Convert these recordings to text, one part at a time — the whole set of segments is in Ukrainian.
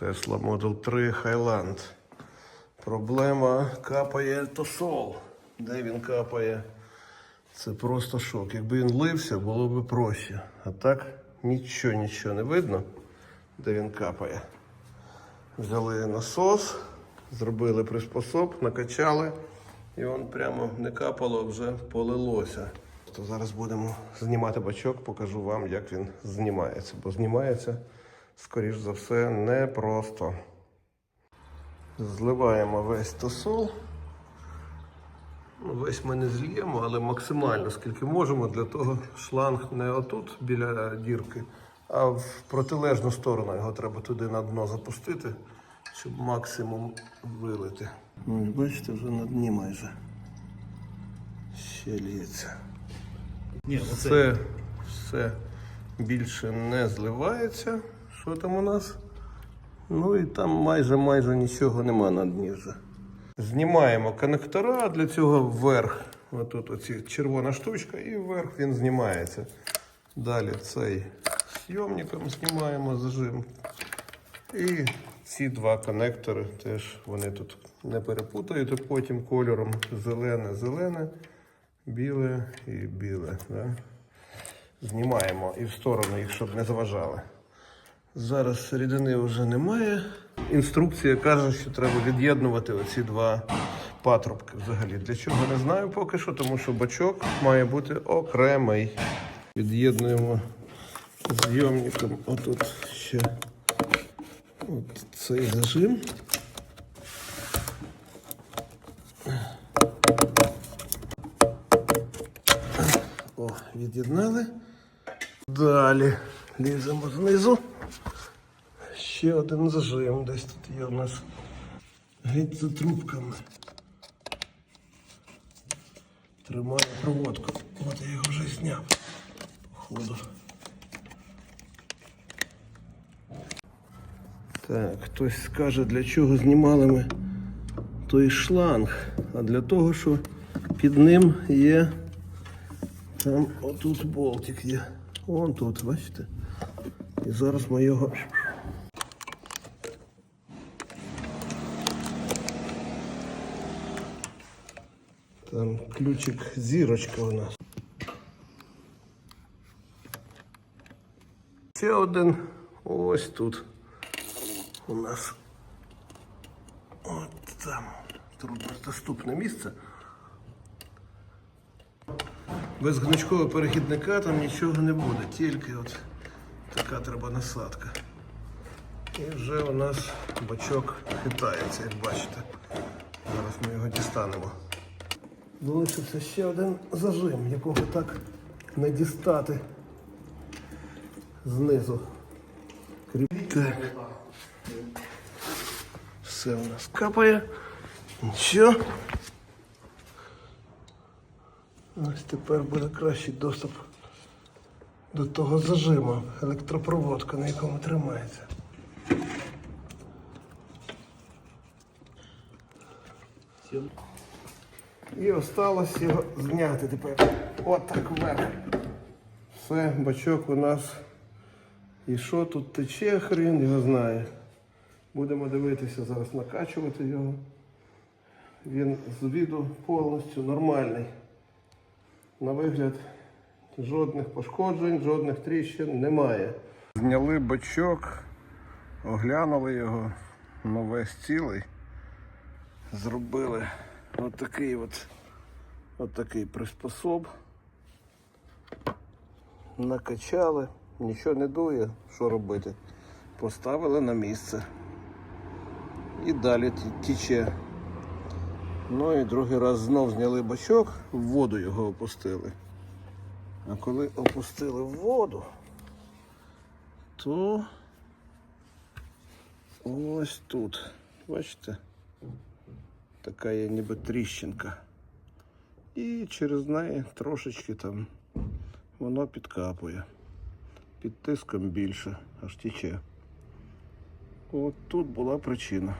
Tesla Model 3 Highland. Проблема капає тосол. Де він капає? Це просто шок. Якби він лився, було б проще. А так нічого, нічого не видно, де він капає. Взяли насос, зробили приспособ, накачали, і він прямо не капало, вже полилося. То зараз будемо знімати бачок, покажу вам, як він знімається. Бо знімається, скоріш за все, непросто. Зливаємо весь тосол. Ну, Весь ми не зліємо, але максимально скільки можемо, для того шланг не отут біля дірки, а в протилежну сторону його треба туди на дно запустити, щоб максимум вилити. Ну, і бачите, вже на дні майже ще ліється. Ні, Все, все більше не зливається. Що там у нас? Ну і там майже майже нічого нема на дні. Знімаємо коннектора, для цього вверх. Отут оці червона штучка, і вверх він знімається. Далі цей зйомником знімаємо зажим. І ці два коннектори теж вони тут не перепутаєте потім кольором зелене, зелене, біле і біле. Да? Знімаємо і в сторону їх, щоб не заважали. Зараз рідини вже немає. Інструкція каже, що треба від'єднувати оці два патрубки взагалі. Для чого не знаю поки що, тому що бачок має бути окремий. Від'єднуємо зйомником отут ще от цей зажим. О, від'єднали. Далі ліземо знизу. Ще один зажим. Десь тут є у нас геть за трубками. Тримаю проводку. От я його вже зняв. Походу. Так, хтось скаже, для чого знімали ми той шланг. А для того, що під ним є там отут болтик є. Вон тут, бачите? І зараз ми його. Там ключик зірочка у нас. Ще один ось тут. У нас от там труднодоступне місце. Без гнучкового перехідника там нічого не буде, тільки от така треба насадка. І вже у нас бачок хитається, як бачите. Зараз ми його дістанемо. Залишився ще один зажим, якого так не дістати знизу. Так. Все у нас капає. Нічого. Ось тепер буде кращий доступ до того зажиму, електропроводка, на якому тримається. І осталось його зняти тепер. От так вверх. Все, бачок у нас. І що тут тече, хрін його знає. Будемо дивитися зараз, накачувати його. Він з віду повністю нормальний. На вигляд жодних пошкоджень, жодних тріщин немає. Зняли бачок, оглянули його, ну весь цілий. Зробили отакий от, отакий приспособ. Накачали, нічого не дує, що робити. Поставили на місце. І далі тіче. Ну і другий раз знов зняли бачок, в воду його опустили. А коли опустили в воду, то ось тут, бачите, така є ніби тріщинка. І через неї трошечки там воно підкапує. Під тиском більше, аж тіче. От тут була причина.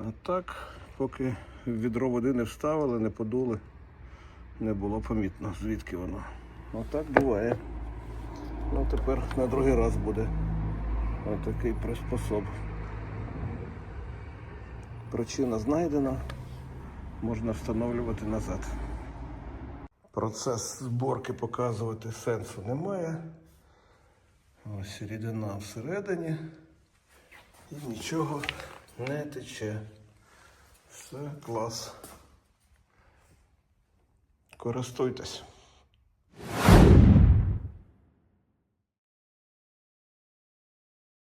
А так, поки відро води не вставили, не подули, не було помітно, звідки воно. Отак буває. Ну тепер на другий раз буде. Отакий приспособ. Причина знайдена, можна встановлювати назад. Процес зборки показувати сенсу немає. Ось рідина всередині. І нічого не тече. Все клас. Користуйтесь.